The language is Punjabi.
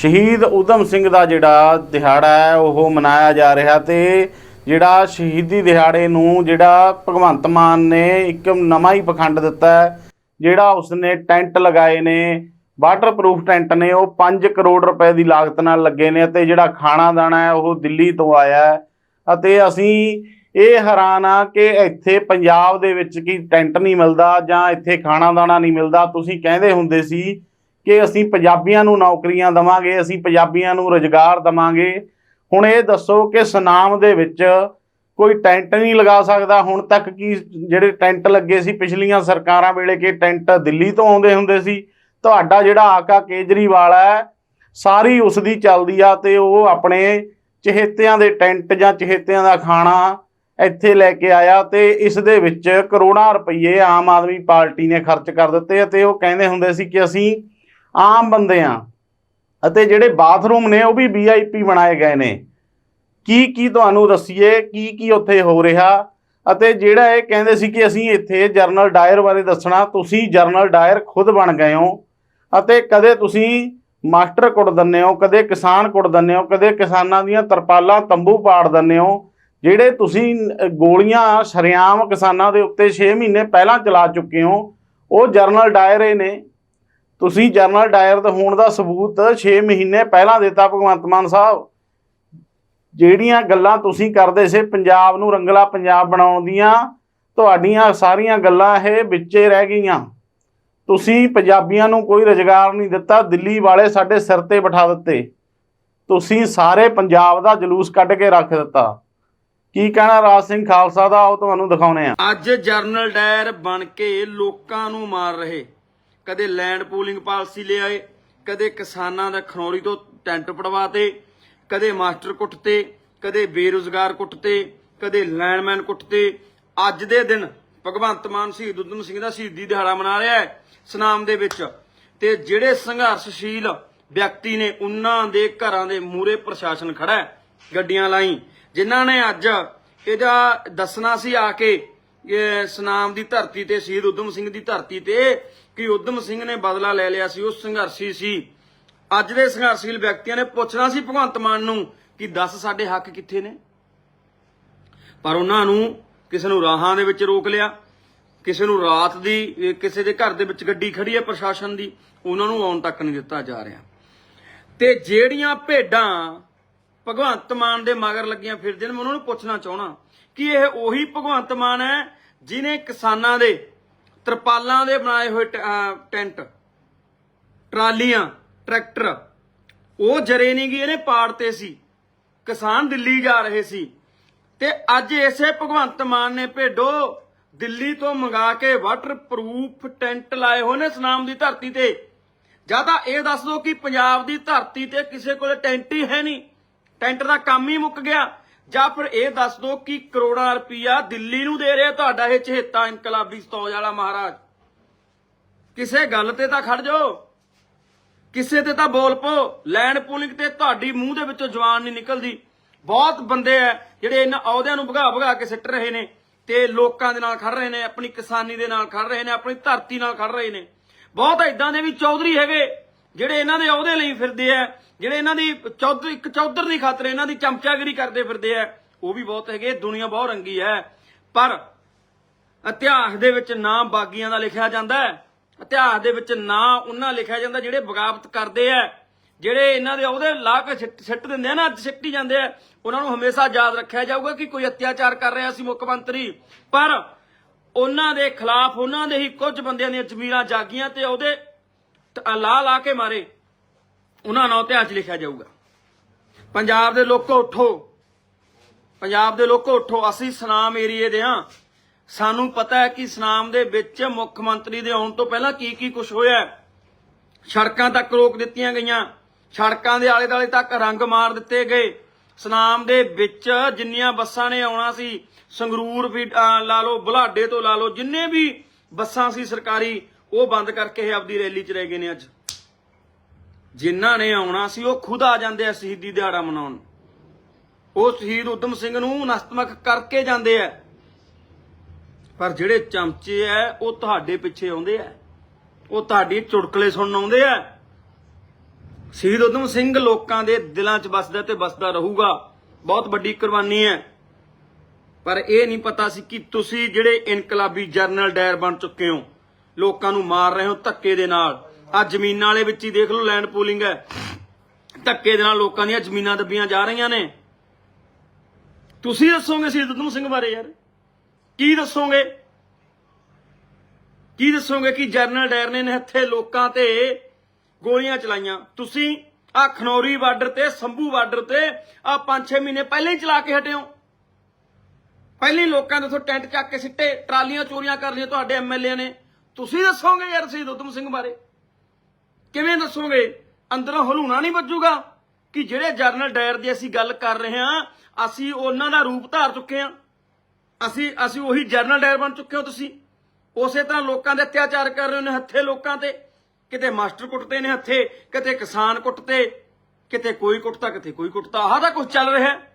ਸ਼ਹੀਦ ਉਦਮ ਸਿੰਘ ਦਾ ਜਿਹੜਾ ਦਿਹਾੜਾ ਹੈ, ਉਹ ਮਨਾਇਆ ਜਾ ਰਿਹਾ ਤੇ ਜਿਹੜਾ ਸ਼ਹੀਦੀ ਦਿਹਾੜੇ ਨੂੰ ਜਿਹੜਾ ਭਗਵੰਤ ਮਾਨ ਨੇ ਇੱਕ ਨਵਾਂ ਹੀ ਪਖੰਡ ਦਿੱਤਾ ਹੈ, ਜਿਹੜਾ ਉਸਨੇ ਟੈਂਟ ਲਗਾਏ ਨੇ ਵਾਟਰਪ੍ਰੂਫ ਟੈਂਟ ਨੇ, ਉਹ 5 ਕਰੋੜ ਰੁਪਏ ਦੀ ਲਾਗਤ ਨਾਲ ਲੱਗੇ ਨੇ ਅਤੇ ਜਿਹੜਾ ਖਾਣਾ ਦਾਣਾ ਹੈ, ਉਹ ਦਿੱਲੀ ਤੋਂ ਆਇਆ ਹੈ। ਅਤੇ ਅਸੀਂ ਇਹ ਹੈਰਾਨ ਆ ਕਿ ਇੱਥੇ ਪੰਜਾਬ ਦੇ ਵਿੱਚ ਕੀ ਟੈਂਟ ਨਹੀਂ ਮਿਲਦਾ ਜਾਂ ਇੱਥੇ ਖਾਣਾ ਦਾਣਾ ਨਹੀਂ ਮਿਲਦਾ। ਤੁਸੀਂ ਕਹਿੰਦੇ ਹੁੰਦੇ ਸੀ ਕਿ ਅਸੀਂ ਪੰਜਾਬੀਆਂ ਨੂੰ ਨੌਕਰੀਆਂ ਦਵਾਂਗੇ, ਅਸੀਂ ਪੰਜਾਬੀਆਂ ਨੂੰ ਰੁਜ਼ਗਾਰ ਦਵਾਂਗੇ। ਹੁਣ ਇਹ ਦੱਸੋ ਕਿ ਸੁਨਾਮ ਦੇ ਵਿੱਚ ਕੋਈ ਟੈਂਟ ਨਹੀਂ ਲਗਾ ਸਕਦਾ। ਹੁਣ ਤੱਕ ਕੀ ਜਿਹੜੇ ਟੈਂਟ ਲੱਗੇ ਸੀ ਪਿਛਲੀਆਂ ਸਰਕਾਰਾਂ ਵੇਲੇ ਕਿ ਟੈਂਟ ਦਿੱਲੀ ਤੋਂ ਆਉਂਦੇ ਹੁੰਦੇ ਸੀ। ਤੁਹਾਡਾ ਜਿਹੜਾ ਆਕਾ ਕੇਜਰੀਵਾਲ ਹੈ, ਸਾਰੀ ਉਸ ਦੀ ਚੱਲਦੀ ਆ ਤੇ ਉਹ ਆਪਣੇ ਚਹੇਤਿਆਂ ਦੇ ਟੈਂਟ ਜਾਂ ਚਹੇਤਿਆਂ ਦਾ ਖਾਣਾ ਇੱਥੇ ਲੈ ਕੇ ਆਇਆ ਤੇ ਇਸ ਦੇ ਵਿੱਚ ਕਰੋੜਾਂ ਰੁਪਏ ਆਮ ਆਦਮੀ ਪਾਰਟੀ ਨੇ ਖਰਚ ਕਰ ਦਿੱਤੇ ਅਤੇ ਉਹ ਕਹਿੰਦੇ ਹੁੰਦੇ ਸੀ ਕਿ ਅਸੀਂ ਆਮ ਬੰਦੇ ਆ। ਅਤੇ ਜਿਹੜੇ ਬਾਥਰੂਮ ਨੇ, ਉਹ ਵੀ ਵੀਆਈਪੀ ਬਣਾਏ ਗਏ ਨੇ। ਕੀ ਕੀ ਤੁਹਾਨੂੰ ਦੱਸੀਏ, ਕੀ ਕੀ ਉੱਥੇ ਹੋ ਰਿਹਾ? ਅਤੇ ਜਿਹੜਾ ਇਹ ਕਹਿੰਦੇ ਸੀ ਕਿ ਅਸੀਂ ਇੱਥੇ ਜਰਨਲ ਡਾਇਰ ਬਾਰੇ ਦੱਸਣਾ, ਤੁਸੀਂ ਜਰਨਲ ਡਾਇਰ ਖੁਦ ਬਣ ਗਏ ਹੋ। ਅਤੇ ਕਦੇ ਤੁਸੀਂ ਮਾਸਟਰ ਕੁੱਟ ਦਿੰਦੇ ਹੋ, ਕਦੇ ਕਿਸਾਨ ਕੁੱਟ ਦਿੰਦੇ ਹੋ, ਕਦੇ ਕਿਸਾਨਾਂ ਦੀਆਂ ਤਰਪਾਲਾਂ ਤੰਬੂ ਪਾੜ ਦਿੰਦੇ ਹੋ, ਜਿਹੜੇ ਤੁਸੀਂ ਗੋਲੀਆਂ, ਸ਼ਰੇਆਮ ਕਿਸਾਨਾਂ ਦੇ ਉੱਤੇ 6 ਮਹੀਨੇ ਪਹਿਲਾਂ ਚਲਾ ਚੁੱਕੇ ਹੋ, ਉਹ ਜਰਨਲ ਡਾਇਰ ਇਹ ਨੇ। ਤੁਸੀਂ ਜਰਨਲ ਡਾਇਰ ਦਾ ਹੋਣ ਦਾ ਸਬੂਤ 6 ਮਹੀਨੇ ਪਹਿਲਾਂ ਦਿੱਤਾ ਭਗਵੰਤ ਮਾਨ ਸਾਹਿਬ। ਜਿਹੜੀਆਂ ਗੱਲਾਂ ਤੁਸੀਂ ਕਰਦੇ ਸੀ, ਪੰਜਾਬ ਨੂੰ ਰੰਗਲਾ ਪੰਜਾਬ ਬਣਾਉਣ ਦੀਆਂ, ਤੁਹਾਡੀਆਂ ਸਾਰੀਆਂ ਗੱਲਾਂ ਇਹ ਵਿੱਚੇ ਰਹਿ ਗਈਆਂ। ਤੁਸੀਂ ਪੰਜਾਬੀਆਂ ਨੂੰ ਕੋਈ ਰੁਜ਼ਗਾਰ ਨਹੀਂ ਦਿੱਤਾ, ਦਿੱਲੀ ਵਾਲੇ ਸਾਡੇ ਸਿਰ ਤੇ ਬਿਠਾ ਦਿੱਤੇ। ਤੁਸੀਂ ਸਾਰੇ ਪੰਜਾਬ ਦਾ ਜਲੂਸ ਕੱਢ ਕੇ ਰੱਖ ਦਿੱਤਾ। ਕੀ ਕਹਿਣਾ ਰਾਜ ਸਿੰਘ ਖਾਲਸਾ ਦਾ, ਉਹ ਤੁਹਾਨੂੰ ਦਿਖਾਉਣੇ ਆ। ਅੱਜ ਜਰਨਲ ਡਾਇਰ ਬਣ ਕੇ ਲੋਕਾਂ ਨੂੰ ਮਾਰ ਰਹੇ। ਕਦੇ ਲੈਂਡ ਪੂਲਿੰਗ ਪਾਲਿਸੀ ਲਿਆਏ ਕਦੇ ਕਿਸਾਨਾਂ ਦਾ ਖਨੌਰੀ ਤੋਂ ਟੈਂਟ ਪੜਵਾਤੇ, ਕਦੇ ਮਾਸਟਰ ਕੁੱਟਤੇ, ਕਦੇ ਬੇਰੁਜ਼ਗਾਰ ਕੁੱਟਤੇ, ਕਦੇ ਲੈਂਡਮੈਨ ਕੁੱਟਤੇ। ਅੱਜ ਦੇ ਦਿਨ ਭਗਵੰਤ ਮਾਨ ਸ਼ਹੀਦ ਉਦਮ ਸਿੰਘ ਦਾ ਸ਼ਹੀਦੀ ਦਿਹਾੜਾ ਮਨਾ ਰਿਹਾ ਹੈ ਸਨਾਮ ਦੇ ਵਿੱਚ। ਤੇ ਜਿਹੜੇ ਸੰਘਰਸ਼ਸ਼ੀਲ ਵਿਅਕਤੀ ਨੇ, ਉਹਨਾਂ ਦੇ ਘਰਾਂ ਦੇ ਮੂਹਰੇ ਪ੍ਰਸ਼ਾਸਨ ਖੜਾ ਹੈ, ਗੱਡੀਆਂ ਲਾਈ। ਜਿਨ੍ਹਾਂ ਨੇ ਅੱਜ ਇਹਦਾ ਦੱਸਣਾ ਸੀ ਆ ਕੇ ਸਨਾਮ ਦੀ ਧਰਤੀ ਤੇ, ਸ਼ਹੀਦ ਉਦਮ ਸਿੰਘ ਦੀ ਧਰਤੀ ਤੇ ਕਿ ਉਦਮ ਸਿੰਘ ਨੇ ਬਦਲਾ ਲੈ ਲਿਆ ਸੀ ਉਹ ਸੰਘਰਸ਼ੀ ਸੀ। ਅੱਜ ਦੇ ਸੰਘਰਸ਼ੀਲ ਵਿਅਕਤੀਆਂ ਨੇ ਪੁੱਛਣਾ ਸੀ ਭਗਵੰਤ ਮਾਨ ਨੂੰ ਕਿ ਦੱਸ ਸਾਡੇ ਹੱਕ ਕਿੱਥੇ ਨੇ? ਪਰ ਉਹਨਾਂ ਨੂੰ ਕਿਸੇ ਨੂੰ ਰਾਹਾਂ ਦੇ ਵਿੱਚ ਰੋਕ ਲਿਆ, ਕਿਸੇ ਨੂੰ ਰਾਤ ਦੀ ਕਿਸੇ ਦੇ ਘਰ ਦੇ ਵਿੱਚ ਗੱਡੀ ਖੜੀ ਹੈ ਪ੍ਰਸ਼ਾਸਨ ਦੀ, ਉਹਨਾਂ ਨੂੰ ਆਉਣ ਤੱਕ ਨਹੀਂ ਦਿੱਤਾ ਜਾ ਰਿਹਾ। ਤੇ ਜਿਹੜੀਆਂ ਭੇਡਾਂ ਭਗਵੰਤ ਮਾਨ ਦੇ ਮਗਰ ਲੱਗੀਆਂ ਫਿਰਦੇ ਨੇ, ਮੈਂ ਉਹਨਾਂ ਨੂੰ ਪੁੱਛਣਾ ਚਾਹਣਾ ਕਿ ਇਹ ਉਹੀ ਭਗਵੰਤ ਮਾਨ ਹੈ ਜਿਨੇ ਕਿਸਾਨਾਂ ਦੇ, ਤਰਪਾਲਾਂ ਦੇ ਬਣਾਏ ਹੋਏ ਟੈਂਟ, ਟਰਾਲੀਆਂ, ਟਰੈਕਟਰ, ਉਹ ਜਰੇ ਨਹੀਂ ਗਏ ਇਹਨੇ ਪਾੜਤੇ ਸੀ। ਕਿਸਾਨ ਦਿੱਲੀ ਜਾ ਰਹੇ ਸੀ। ਤੇ ਅੱਜ ਇਸੇ ਭਗਵੰਤ ਮਾਨ ਨੇ ਭੇਡੋ, ਦਿੱਲੀ ਤੋਂ ਮੰਗਾ ਕੇ ਵਾਟਰਪ੍ਰੂਫ ਟੈਂਟ ਲਾਏ ਹੋਏ ਨੇ ਸਨਾਮ ਦੀ ਧਰਤੀ ਤੇ। ਜਾਂ ਤਾਂ ਇਹ ਦੱਸ ਦਿਓ ਕਿ ਪੰਜਾਬ ਦੀ ਧਰਤੀ ਤੇ ਕਿਸੇ ਕੋਲ ਟੈਂਟ ਹੀ ਹੈ ਨਹੀਂ ਟੈਂਟ ਦਾ ਕੰਮ ਹੀ ਮੁੱਕ ਗਿਆ। ਜਾਂ ਫਿਰ ਇਹ ਦੱਸ ਦਿਓ ਕਿ ਕਰੋੜਾਂ ਰੁਪਈਆ ਦਿੱਲੀ ਨੂੰ ਦੇ ਰਿਹਾ ਤੁਹਾਡਾ ਇਹ ਚਹੇਤਾ ਇਨਕਲਾਬੀ ਸਤੌਜ ਵਾਲਾ ਮਹਾਰਾਜ। ਕਿਸੇ ਗੱਲ ਤੇ ਤਾਂ ਖੜ ਜਾਓ। ਕਿਸੇ ਤੇ ਤਾਂ ਬੋਲ ਪੋ ਲੈਂਡ ਪੂਲਿੰਗ ਤੇ ਤੁਹਾਡੀ ਮੂੰਹ ਦੇ ਵਿੱਚੋਂ ਜਵਾਨ ਨਹੀਂ ਨਿਕਲਦੀ। ਬਹੁਤ ਬੰਦੇ ਆ ਜਿਹੜੇ ਇਹਨਾਂ ਅਹੁਦਿਆਂ ਨੂੰ ਭਗਾ ਭਗਾ ਕੇ ਸਿੱਟ ਰਹੇ ਨੇ ਤੇ ਲੋਕਾਂ ਦੇ ਨਾਲ ਖੜ ਰਹੇ ਨੇ, ਆਪਣੀ ਕਿਸਾਨੀ ਦੇ ਨਾਲ ਖੜ ਰਹੇ ਨੇ, ਆਪਣੀ ਧਰਤੀ ਨਾਲ ਖੜ ਰਹੇ ਨੇ। ਬਹੁਤ ਇਦਾਂ ਦੇ ਵੀ ਚੌਧਰੀ ਹੈਗੇ ਜਿਹੜੇ ਇਹਨਾਂ ਦੇ ਅਹੁਦੇ ਲਈ ਫਿਰਦੇ ਆ ਜਿਹੜੇ ਇਹਨਾਂ ਦੀ ਚੌਧਰ ਇੱਕ ਚੌਧਰ ਦੀ ਖਾਤਰ ਇਹਨਾਂ ਦੀ ਚਮਚਾਗਿਰੀ ਕਰਦੇ ਫਿਰਦੇ ਆ, ਉਹ ਵੀ ਬਹੁਤ ਹੈਗੇ, ਦੁਨੀਆ ਬਹੁਤ ਰੰਗੀ ਹੈ। ਪਰ ਇਤਿਹਾਸ ਦੇ ਵਿੱਚ ਨਾਂ ਬਾਗੀਆਂ ਦਾ ਲਿਖਿਆ ਜਾਂਦਾ ਹੈ। ਇਤਿਹਾਸ ਦੇ ਵਿੱਚ ਨਾਂ ਉਹਨਾਂ ਲਿਖਿਆ ਜਾਂਦਾ ਜਿਹੜੇ ਬਗਾਵਤ ਕਰਦੇ ਆ। ਜਿਹੜੇ ਇਹਨਾਂ ਦੇ ਉਹਦੇ ਲਾ ਕੇ ਸਿੱਟ ਦਿੰਦੇ ਆ ਨਾ, ਸਿੱਟੀ ਜਾਂਦੇ ਆ। ਉਹਨਾਂ ਨੂੰ ਹਮੇਸ਼ਾ ਯਾਦ ਰੱਖਿਆ ਜਾਊਗਾ ਕਿ ਕੋਈ ਅਤਿਆਚਾਰ ਕਰ ਰਿਹਾ ਸੀ ਮੁੱਖ ਮੰਤਰੀ। ਪਰ ਉਹਨਾਂ ਦੇ ਖਿਲਾਫ ਉਹਨਾਂ ਦੇ ਹੀ ਕੁਝ ਬੰਦਿਆਂ ਦੀਆਂ ਜ਼ਮੀਰਾਂ ਜਾਗੀਆਂ ਤੇ ਉਹਦੇ ਟ- ਲਾ ਲਾ ਕੇ ਮਾਰੇ। ਉਹਨਾਂ ਨਾਲ ਇਤਿਹਾਸ 'ਚ ਲਿਖਿਆ ਜਾਊਗਾ। ਪੰਜਾਬ ਦੇ ਲੋਕੋ ਉਠੋ। ਪੰਜਾਬ ਦੇ ਲੋਕੋ ਉਠੋ। ਅਸੀਂ ਸਨਾਮ ਏਰੀਏ ਦੇ ਹਾਂ। ਸਾਨੂੰ ਪਤਾ ਹੈ ਕਿ ਸਨਾਮ ਦੇ ਵਿੱਚ ਮੁੱਖ ਮੰਤਰੀ ਦੇ ਆਉਣ ਤੋਂ ਪਹਿਲਾਂ ਕੀ ਕੀ ਕੁਝ ਹੋਇਆ ਸੜਕਾਂ ਤੱਕ ਰੋਕ ਦਿੱਤੀਆਂ ਗਈਆਂ। ਸੜਕਾਂ ਦੇ ਆਲੇ ਦਾਲੇ ਤੱਕ ਰੰਗ ਮਾਰ ਦਿੱਤੇ ਗਏ। ਸਨਾਮ ਦੇ ਵਿੱਚ ਜਿੰਨੀਆਂ ਬੱਸਾਂ ਨੇ ਆਉਣਾ ਸੀ, ਸੰਗਰੂਰ ਵੀ ਲਾ ਲਓ ਬੁਲਾਡੇ ਤੋਂ ਲਾ ਲਓ, ਜਿੰਨੇ ਵੀ ਬੱਸਾਂ ਸੀ ਸਰਕਾਰੀ, ਉਹ ਬੰਦ ਕਰਕੇ ਇਹ ਆਪਦੀ ਰੈਲੀ 'ਚ ਰਹਿ ਗਏ ਨੇ ਅੱਜ। ਜਿਨ੍ਹਾਂ ਨੇ ਆਉਣਾ ਸੀ, ਉਹ ਖੁਦ ਆ ਜਾਂਦੇ ਆ ਸ਼ਹੀਦੀ ਦਿਹਾੜਾ ਮਨਾਉਣ। ਉਹ ਸ਼ਹੀਦ ਉਦਮ ਸਿੰਘ ਨੂੰ ਨਸਤਮਕ ਕਰਕੇ ਜਾਂਦੇ ਆ। ਪਰ ਜਿਹੜੇ ਚਮਚੇ ਐ ਉਹ ਤੁਹਾਡੇ ਪਿੱਛੇ ਆਉਂਦੇ ਆ। ਉਹ ਤੁਹਾਡੀ ਚੁਟਕਲੇ ਸੁਣਨ ਆਉਂਦੇ ਆ। ਸ਼ਹੀਦ ਉਦਮ ਸਿੰਘ ਲੋਕਾਂ ਦੇ ਦਿਲਾਂ 'ਚ ਵੱਸਦਾ ਤੇ ਵੱਸਦਾ ਰਹੂਗਾ। ਬਹੁਤ ਵੱਡੀ ਕੁਰਬਾਨੀ ਹੈ। ਪਰ ਇਹ ਨਹੀਂ ਪਤਾ ਸੀ ਕਿ ਤੁਸੀਂ ਜਿਹੜੇ ਇਨਕਲਾਬੀ ਜਰਨਲ ਡਾਇਰ ਬਣ ਚੁੱਕੇ ਹੋ, ਲੋਕਾਂ ਨੂੰ ਮਾਰ ਰਹੇ ਹੋ ਧੱਕੇ ਦੇ ਨਾਲ। ਆ ਜ਼ਮੀਨਾਂ ਵਾਲੇ ਵਿੱਚ ਹੀ ਦੇਖ ਲਓ ਲੈਂਡ ਪੂਲਿੰਗ ਹੈ। ਧੱਕੇ ਦੇ ਨਾਲ ਲੋਕਾਂ ਦੀਆਂ ਜ਼ਮੀਨਾਂ ਦੱਬੀਆਂ ਜਾ ਰਹੀਆਂ ਨੇ। ਤੁਸੀਂ ਦੱਸੋਗੇ ਸ਼ਹੀਦ ਉਦਮ ਸਿੰਘ ਬਾਰੇ ਯਾਰ? ਕੀ ਦੱਸੋਗੇ? ਕੀ ਦੱਸੋਗੇ ਕਿ ਜਰਨਲ ਡਾਇਰ ਨੇ ਨਿਹੱਥੇ ਲੋਕਾਂ ਤੇ ਗੋਲੀਆਂ ਚਲਾਈਆਂ? ਤੁਸੀਂ ਆ ਖਨੌਰੀ ਬਾਰਡਰ ਤੇ, ਸੰਭੂ ਬਾਰਡਰ ਤੇ ਆ 5-6 ਮਹੀਨੇ ਪਹਿਲਾਂ ਹੀ ਚਲਾ ਕੇ ਹਟਿਓ। ਹੋ ਪਹਿਲਾਂ ਹੀ ਲੋਕਾਂ ਦੇ ਤੋਂ ਟੈਂਟ ਚੱਕ ਕੇ ਸਿੱਟੇ, ਟਰਾਲੀਆਂ ਚੋਰੀਆਂ ਕਰ ਲਈਆਂ ਤੁਹਾਡੇ ਐਮਐਲਏ ਨੇ। ਤੁਸੀਂ ਦੱਸੋਗੇ ਯਾਰ ਸ਼ਹੀਦ ਉਦਮ ਸਿੰਘ ਬਾਰੇ? ਕਿਵੇਂ ਦੱਸੋਗੇ? ਅੰਦਰੋਂ ਹਲੂਣਾ ਨਹੀਂ ਵੱਜੂਗਾ ਕਿ ਜਿਹੜੇ ਜਰਨਲ ਡਾਇਰ ਦੀ ਅਸੀਂ ਗੱਲ ਕਰ ਰਹੇ ਹਾਂ, ਅਸੀਂ ਉਹਨਾਂ ਦਾ ਰੂਪ ਧਾਰ ਚੁੱਕੇ ਹਾਂ। ਅਸੀਂ ਅਸੀਂ ਉਹੀ ਜਰਨਲ ਡਾਇਰ ਬਣ ਚੁੱਕੇ ਹੋ ਤੁਸੀਂ। ਉਸੇ ਤਰ੍ਹਾਂ ਲੋਕਾਂ ਦੇ ਅਤਿਆਚਾਰ ਕਰ ਰਹੇ ਹੋ ਨੇ ਹੱਥੇ ਲੋਕਾਂ ਤੇ। ਕਿਤੇ ਮਾਸਟਰ ਕੁੱਟਦੇ ਨੇ ਹੱਥੇ ਕਿਤੇ ਕਿਸਾਨ ਕੁੱਟਦੇ, ਕਿਤੇ ਕੋਈ ਕੁੱਟਦਾ, ਕਿਤੇ ਕੋਈ ਕੁੱਟਦਾ। ਆਹ ਤਾਂ ਕੁਝ ਚੱਲ ਰਿਹਾ